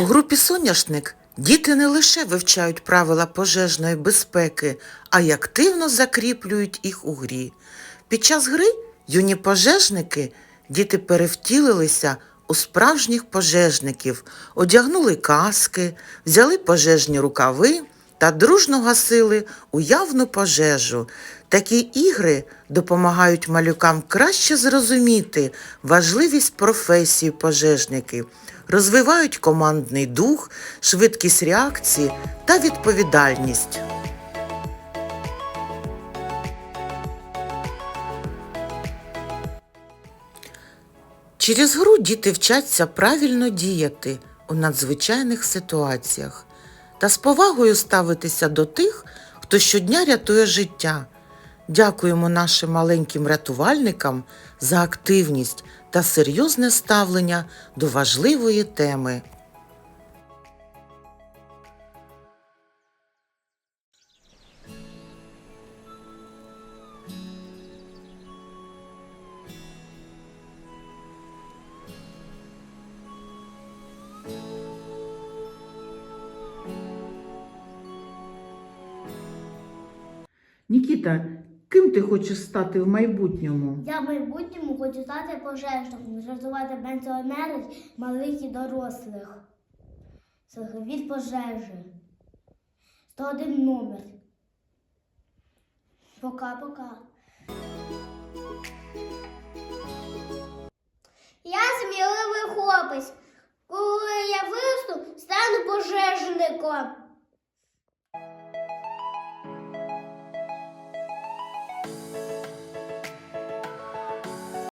У групі Соняшник діти не лише вивчають правила пожежної безпеки, а й активно закріплюють їх у грі. Під час гри юні пожежники діти перевтілилися у справжніх пожежників, одягнули каски, взяли пожежні рукави та дружно гасили уявну пожежу. Такі ігри допомагають малюкам краще зрозуміти важливість професії пожежників, розвивають командний дух, швидкість реакції та відповідальність. Через гру діти вчаться правильно діяти у надзвичайних ситуаціях та з повагою ставитися до тих, хто щодня рятує життя. Дякуємо нашим маленьким рятувальникам за активність та серйозне ставлення до важливої теми. Нікіта, ким ти хочеш стати в майбутньому? Я в майбутньому хочу стати пожежником, рятувати пенсіонерів, малих і дорослих. Від пожежі. 101 номер. Пока-пока. Я сміливий хлопець. Коли я виросту, стану пожежником.